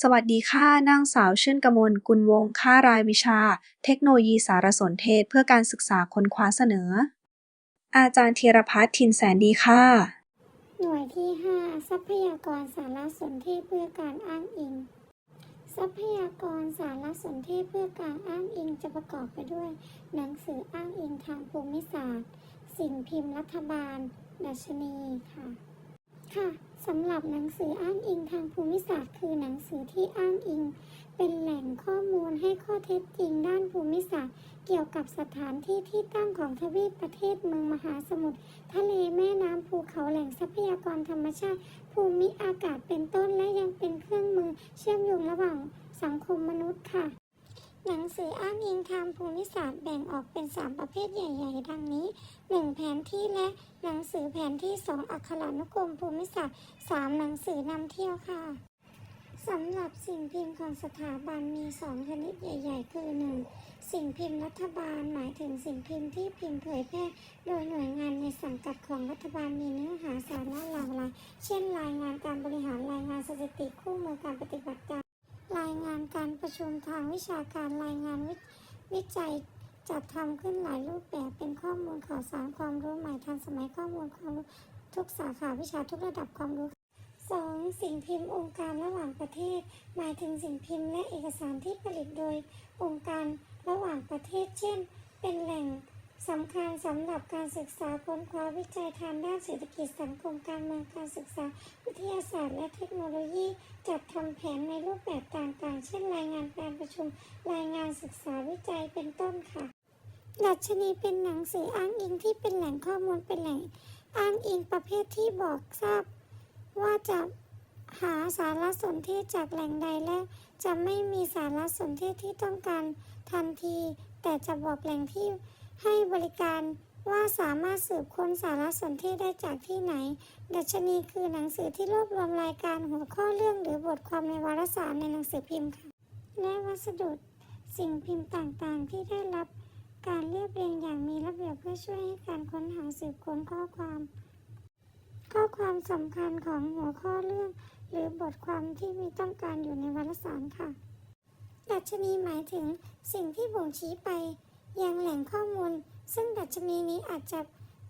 สวัสดีค่ะ นางสาวชื่นกมลกุลวงค่ารายวิชา เทคโนโลยีสารสนเทศเพื่อการศึกษาค้นคว้าเสนอ อาจารย์ธีรพัฒน์ถิ่นแสนดีค่ะ หน่วยที่ 5 ทรัพยากรสารสนเทศเพื่อการอ้างอิง ทรัพยากรสารสนเทศเพื่อการอ้างอิงจะประกอบไปด้วย หนังสืออ้างอิงทางภูมิศาสตร์ สิ่งพิมพ์รัฐบาล ดัชนีค่ะ ค่ะสำหรับหนังสืออ้างอิงทางภูมิศาสตร์ คือหนังสือที่อ้างอิง เป็นแหล่งข้อมูลให้ข้อเท็จจริงด้านภูมิศาสตร์ เกี่ยวกับสถานที่ที่ตั้งของทวีปประเทศเมืองมหาสมุทรทะเลแม่น้ำภูเขาแหล่งทรัพยากรธรรมชาติ ภูมิอากาศเป็นต้นและยังเป็นเครื่องมือเชื่อมโยงระหว่างสังคมมนุษย์ค่ะ หนังสืออ้างอิงทางภูมิศาสตร์แบ่งออกเป็น 3 ประเภทใหญ่ ๆ ดังนี้ 1. แผนที่และหนังสือแผนที่ 2. อักขรานุกรมภูมิศาสตร์ 3. หนังสือนำเที่ยวค่ะสำหรับสิ่งพิมพ์ของสถาบันมี 2 ชนิดใหญ่ ๆ คือ 1. สิ่งพิมพ์รัฐบาลหมายถึงสิ่งพิมพ์ที่พิมพ์เผยแพร่โดยหน่วยงานในสังกัดของรัฐบาลมีเนื้อหาสาระหลากหลาย เช่น รายงานการบริหารรายงานสถิติคู่มือการปฏิบัติการ รายงานการประชุมทางวิชาการรายงานวิวิจัยจัดทำขึ้นหลายรูปแบบเป็นข้อมูลข่าวสารความรู้ใหม่ทันสมัยข้อมูลความรู้ทุกสาขาวิชาทุกระดับความรู้ 2. สิ่งพิมพ์องค์การระหว่างประเทศ หมายถึงสิ่งพิมพ์และเอกสารที่ผลิตโดยองค์การระหว่างประเทศ เช่น เป็นแหล่ง สำคัญสำหรับการศึกษาค้นคว้าวิจัยทางด้านเศรษฐกิจสังคมการเมืองการศึกษา วิทยาศาสตร์และเทคโนโลยี จัดทำแผนในรูปแบบต่างๆ เช่นรายงานการประชุม รายงานศึกษาวิจัยเป็นต้นค่ะ ดัชนีเป็นหนังสืออ้างอิงที่เป็นแหล่งข้อมูลเป็นแหล่งอ้างอิงประเภทที่บอกทราบ ว่าจะหาสารสนเทศจากแหล่งใดและจะไม่มีสารสนเทศที่ต้องการทันที แต่จะบอกแหล่งที่ ให้บริการว่าสามารถสืบค้นสารสนเทศได้จากที่ไหน ดัชนีคือหนังสือที่รวบรวมรายการหัวข้อเรื่องหรือบทความในวารสารในหนังสือพิมพ์ค่ะ และวัสดุสิ่งพิมพ์ต่างๆ ที่ได้รับการเรียบเรียงอย่างมีระเบียบเพื่อช่วยให้การค้นหาสืบค้นข้อความ ข้อความสำคัญของหัวข้อเรื่อง หรือบทความที่มีต้องการอยู่ในวารสารค่ะ ดัชนีหมายถึงสิ่งที่บ่งชี้ไป ยังแหล่งข้อมูล ซึ่งดัชนีนี้อาจจะ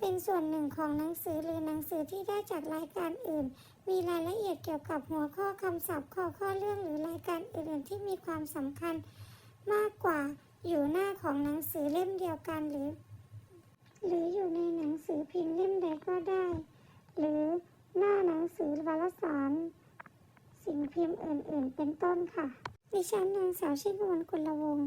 เป็นส่วนหนึ่งของหนังสือหรือหนังสือที่ได้จากรายการอื่น มีรายละเอียดเกี่ยวกับหัวข้อคำศัพท์ข้อข้อเรื่องหรือรายการอื่น ๆ ที่มีความสำคัญมากกว่าอยู่หน้าของหนังสือเล่มเดียวกันหรือ หรืออยู่ในหนังสือพิมพ์เล่มใดก็ได้ หรือหน้าหนังสือวารสาร สิ่งพิมพ์อื่น ๆ เป็นต้นค่ะ ดิฉันนางสาวชิดวรกุลวงศ์